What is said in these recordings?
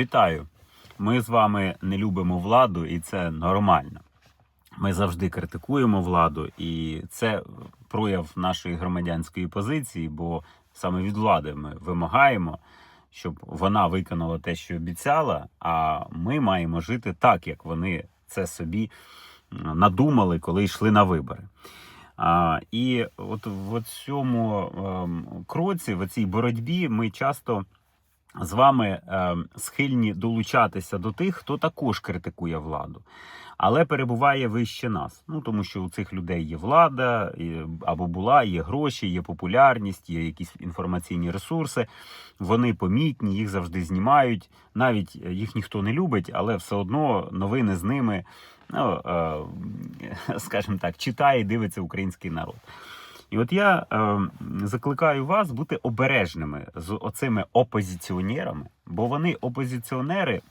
Вітаю! Ми з вами не любимо владу, і це нормально. Ми завжди критикуємо владу, і це прояв нашої громадянської позиції, бо саме від влади ми вимагаємо, щоб вона виконала те, що обіцяла. А ми маємо жити так, як вони це собі надумали, коли йшли на вибори. А, і от в цьому ем, кроці, в цій боротьбі, ми часто з вами ем, схильні долучатися до тих, хто також критикує владу, але перебуває вище нас. Ну тому що у цих людей є влада, або була, є гроші, є популярність, є якісь інформаційні ресурси. Вони помітні, їх завжди знімають. Навіть їх ніхто не любить, але все одно новини з ними, ну е, скажімо так, читає і дивиться український народ. І от я е, закликаю вас бути обережними з оцими опозиціонерами, бо вони опозиціонери,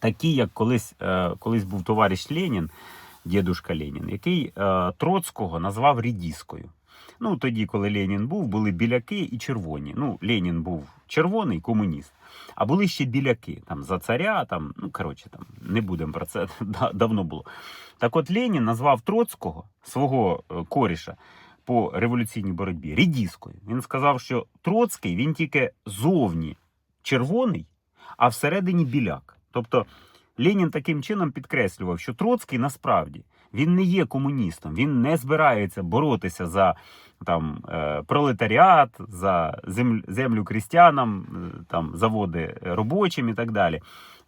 такі, як колись, е, колись був товариш Ленін, дідушка Ленін, який е, Троцького назвав рідіскою. Ну, тоді, коли Ленін був, були біляки і червоні. Ну, Ленін був червоний комуніст, а були ще біляки там за царя, там, ну коротше, там не будемо про це давно було. Так от Ленін назвав Троцького, свого е, коріша, по революційній боротьбі рідіскою. Він сказав, що Троцький він тільки зовні червоний, а всередині біляк. Тобто Ленін таким чином підкреслював, що Троцький насправді він не є комуністом, він не збирається боротися за там е, пролетаріат, за землю, крістянам, е, там заводи робочим і так далі.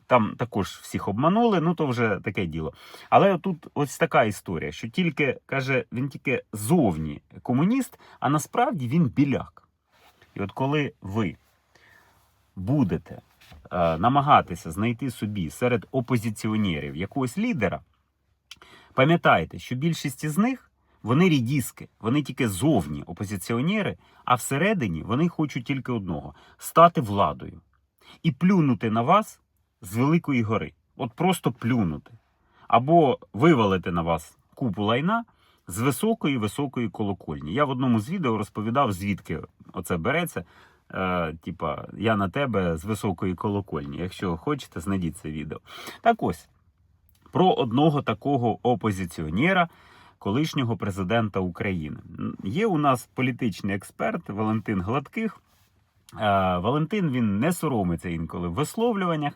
Там також всіх обманули, ну то вже таке діло. Але тут ось така історія, що тільки каже, він тільки зовні комуніст, а насправді він біляк. І от коли ви будете е, намагатися знайти собі серед опозиціонерів якогось лідера, пам'ятайте, що більшість із них вони рідіски, вони тільки зовні опозиціонери, а всередині вони хочуть тільки одного стати владою і плюнути на вас з великої гори. От просто плюнути. Або вивалити на вас купу лайна з високої високої колокольні. Я в одному з відео розповідав, звідки оце береться. Е, типа, я на тебе з високої колокольні. Якщо хочете, знайдіть це відео. Так ось про одного такого опозиціонера, колишнього президента України. Є у нас політичний експерт Валентин Гладких. Валентин він не соромиться інколи в висловлюваннях.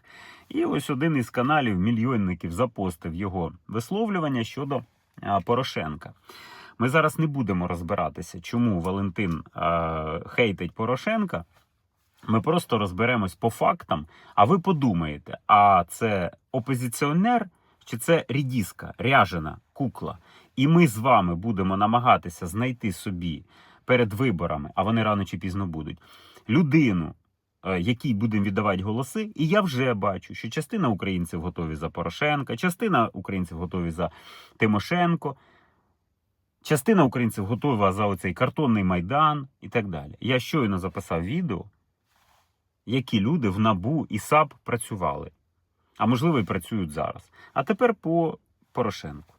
І ось один із каналів мільйонників запостив його висловлювання щодо Порошенка. Ми зараз не будемо розбиратися, чому Валентин хейтить Порошенка. Ми просто розберемось по фактам, а ви подумаєте, а це опозиціонер чи це рідіска, ряжена кукла? І ми з вами будемо намагатися знайти собі перед виборами, а вони рано чи пізно будуть, людину, е, якій будемо віддавати голоси. І я вже бачу, що частина українців готові за Порошенка, частина українців готові за Тимошенко. Частина українців готова за оцей картонний майдан і так далі. Я щойно записав відео, які люди в НАБУ і САП працювали, а можливо і працюють зараз. А тепер по Порошенку.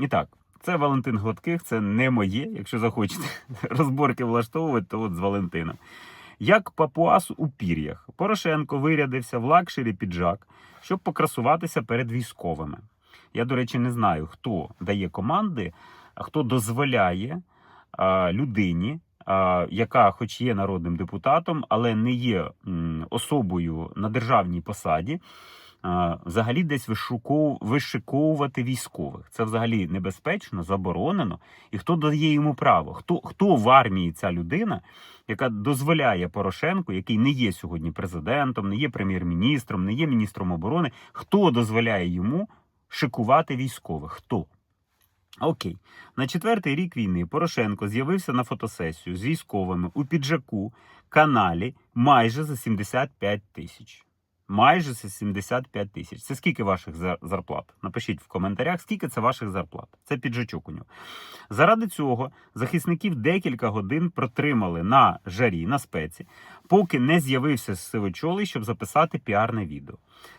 І так, це Валентин Гладких, це не моє. Якщо захочете розборки влаштовувати, то от з Валентином. Як папуас у пір'ях, Порошенко вирядився в лакшері піджак, щоб покрасуватися перед військовими. Я, до речі, не знаю, хто дає команди, а хто дозволяє а, людині, а, яка, хоч є народним депутатом, але не є м, особою на державній посаді, взагалі десь вишиковувати військових. Це взагалі небезпечно, заборонено. І хто дає йому право? Хто, хто в армії ця людина, яка дозволяє Порошенку, який не є сьогодні президентом, не є прем'єр-міністром, не є міністром оборони, хто дозволяє йому шикувати військових? Хто? Окей, на четвертий рік війни Порошенко з'явився на фотосесію з військовими у піджаку каналі майже за 75 тисяч. Майже за 75 тисяч. Це скільки ваших зарплат? Напишіть в коментарях, скільки це ваших зарплат. Це піджачок у нього. Заради цього захисників декілька годин протримали на жарі, на спеці, поки не з'явився сивочолий, щоб записати піарне відео.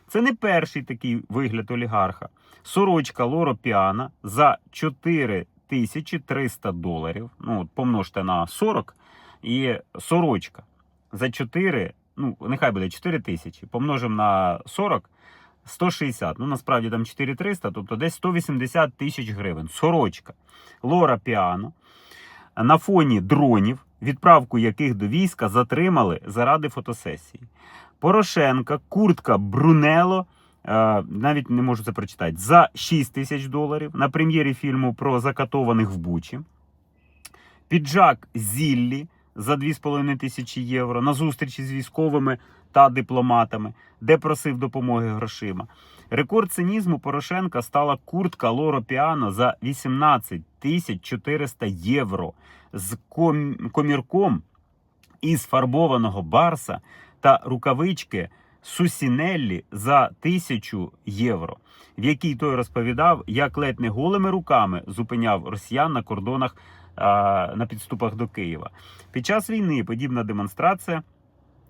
Це не перший такий вигляд олігарха. Сорочка Лоро Піана за 4300 доларів. Ну, помножте на 40 і сорочка за 4 ну нехай буде 4 тисячі, помножимо на 40, 160. Ну насправді там 4300, тобто десь 180 тисяч гривень. Сорочка. Лора Піано на фоні дронів, відправку яких до війська затримали заради фотосесії. Порошенка, куртка Брунело. е, Навіть не можу це прочитати. За 6 тисяч доларів на прем'єрі фільму про закатованих в Бучі. Піджак Зіллі за 2,5 тисячі євро на зустрічі з військовими та дипломатами, де просив допомоги грошима. Рекорд цинізму Порошенка стала куртка Лоро Піано за 18 тисяч 400 євро з ком- комірком із фарбованого барса та рукавички Сусінеллі за тисячу євро, в якій той розповідав, як ледь не голими руками зупиняв росіян на кордонах на підступах до Києва. Під час війни подібна демонстрація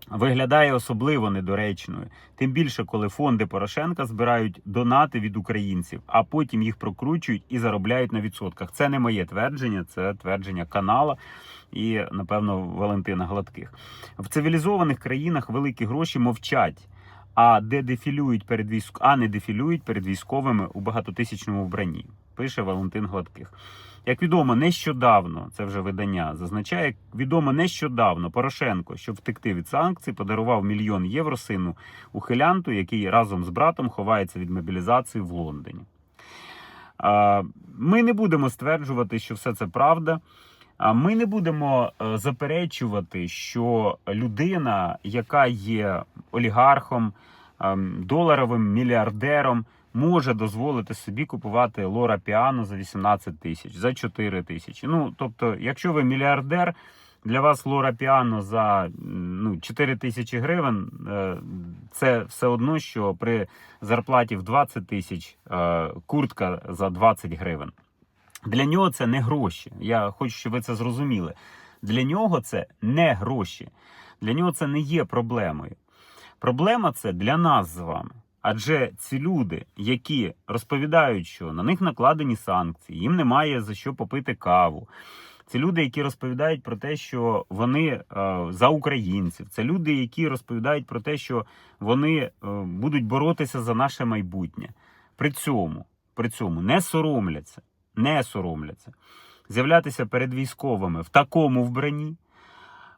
виглядає особливо недоречною. Тим більше, коли фонди Порошенка збирають донати від українців, а потім їх прокручують і заробляють на відсотках. Це не моє твердження, це твердження канала і, напевно, Валентина Гладких. В цивілізованих країнах великі гроші мовчать. А де дефілюють перед військ... а не дефілюють перед військовими у багатотисячному вбранні, пише Валентин Гладких. Як відомо, нещодавно це вже видання зазначає, як відомо нещодавно Порошенко, щоб втекти від санкцій, подарував мільйон євро сину ухилянту, який разом з братом ховається від мобілізації в Лондоні. Ми не будемо стверджувати, що все це правда. А ми не будемо е, заперечувати, що людина, яка є олігархом, ем, доларовим мільярдером, може дозволити собі купувати Лора Піано за 18 тисяч, за 4 тисячі. Ну, тобто, якщо ви мільярдер, для вас Лора Піано за ну, 4 тисячі гривень, е, це все одно, що при зарплаті в 20 тисяч е, куртка за 20 гривень. Для нього це не гроші. Я хочу, щоб ви це зрозуміли. Для нього це не гроші. Для нього це не є проблемою. Проблема це для нас з вами. Адже ці люди, які розповідають, що на них накладені санкції, їм немає за що попити каву. Це люди, які розповідають про те, що вони е, за українців. Це люди, які розповідають про те, що вони е, будуть боротися за наше майбутнє. При цьому, при цьому не соромляться, не соромляться з'являтися перед військовими в такому вбранні.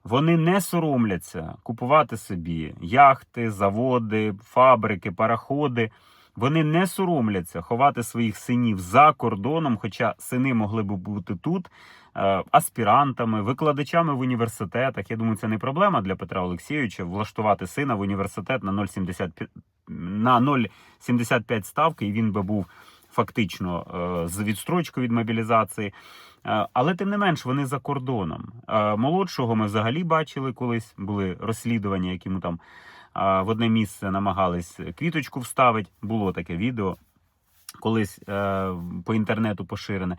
Вони не соромляться купувати собі яхти, заводи, фабрики, параходи. Вони не соромляться ховати своїх синів за кордоном, хоча сини могли б бути тут е, аспірантами, викладачами в університетах. Я думаю, це не проблема для Петра Олексійовича влаштувати сина в університет на 0,75 на 0,75 ставки, і він би був фактично е, з відстрочкою від мобілізації. Е, Але тим не менш вони за кордоном. Е, Молодшого ми взагалі бачили колись. Були розслідування, які йому там в одне місце намагались квіточку вставити. Було таке відео колись по інтернету поширене.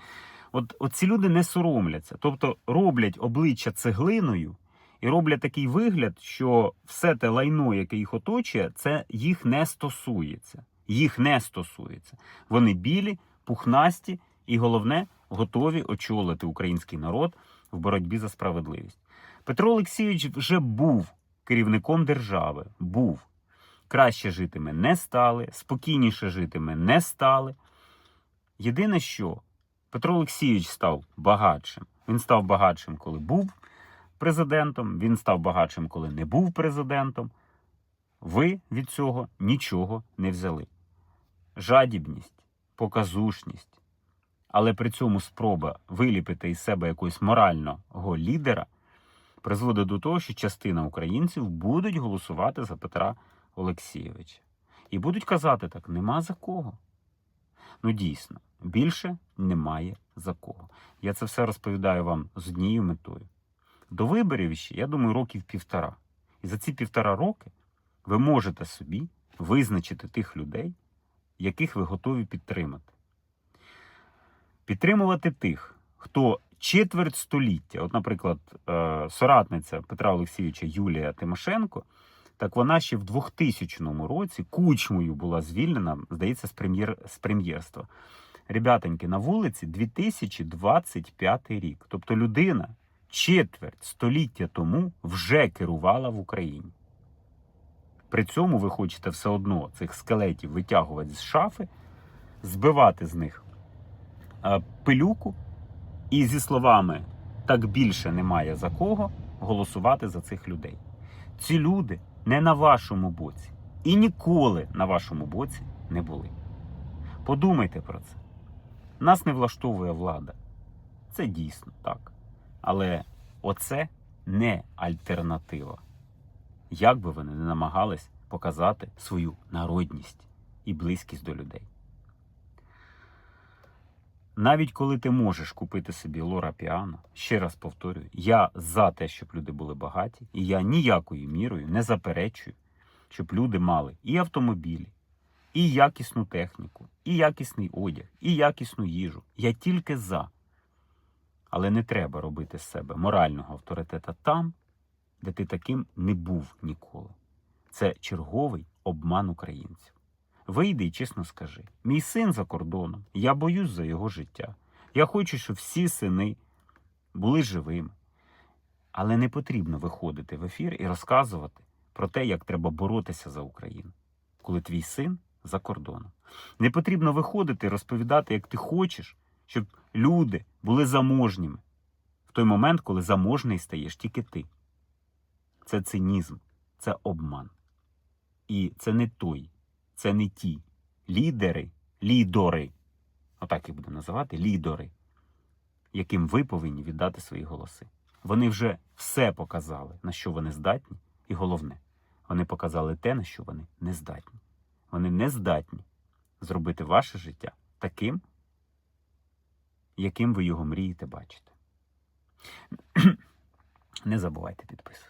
От, от ці люди не соромляться, тобто роблять обличчя цеглиною і роблять такий вигляд, що все те лайно, яке їх оточує, це їх не стосується. Їх не стосується. Вони білі, пухнасті і головне готові очолити український народ в боротьбі за справедливість. Петро Олексійович вже був керівником держави. Був. Краще жити ми не стали, спокійніше жити ми не стали. Єдине, що Петро Олексійович став багатшим. Він став багатшим, коли був президентом, він став багатшим, коли не був президентом. Ви від цього нічого не взяли. Жадібність, показушність, але при цьому спроба виліпити із себе якогось морального лідера призводить до того, що частина українців будуть голосувати за Петра Олексійовича. І будуть казати так: нема за кого. Ну, дійсно, більше немає за кого. Я це все розповідаю вам з однією метою. До виборів ще, я думаю, років півтора. І за ці півтора роки ви можете собі визначити тих людей, яких ви готові підтримати. Підтримувати тих, хто четверть століття, от, наприклад, е, соратниця Петра Олексійовича Юлія Тимошенко, так вона ще в 2000 році кучмою була звільнена, здається, з, прем'єр, з прем'єрства. Ребятоньки, на вулиці 2025 рік. Тобто людина четверть століття тому вже керувала в Україні. При цьому ви хочете все одно цих скелетів витягувати з шафи, збивати з них е, пилюку, і зі словами так більше немає за кого голосувати за цих людей. Ці люди не на вашому боці і ніколи на вашому боці не були. Подумайте про це. Нас не влаштовує влада. Це дійсно так. Але оце не альтернатива. Як би вони не намагались показати свою народність і близькість до людей. Навіть коли ти можеш купити собі Лора Піано, ще раз повторюю, я за те, щоб люди були багаті, і я ніякою мірою не заперечую, щоб люди мали і автомобілі, і якісну техніку, і якісний одяг, і якісну їжу. Я тільки за. Але не треба робити з себе морального авторитета там, де ти таким не був ніколи. Це черговий обман українців. Вийди і чесно скажи: мій син за кордоном, я боюсь за його життя. Я хочу, щоб всі сини були живими. Але не потрібно виходити в ефір і розказувати про те, як треба боротися за Україну, коли твій син за кордоном. Не потрібно виходити і розповідати, як ти хочеш, щоб люди були заможніми в той момент, коли заможний стаєш тільки ти. Це цинізм, це обман. І це не той, це не ті лідери, лідори, отак їх будемо називати, лідори, яким ви повинні віддати свої голоси. Вони вже все показали, на що вони здатні, і головне, вони показали те, на що вони не здатні. Вони не здатні зробити ваше життя таким, яким ви його мрієте бачити. Не забувайте підписуватися.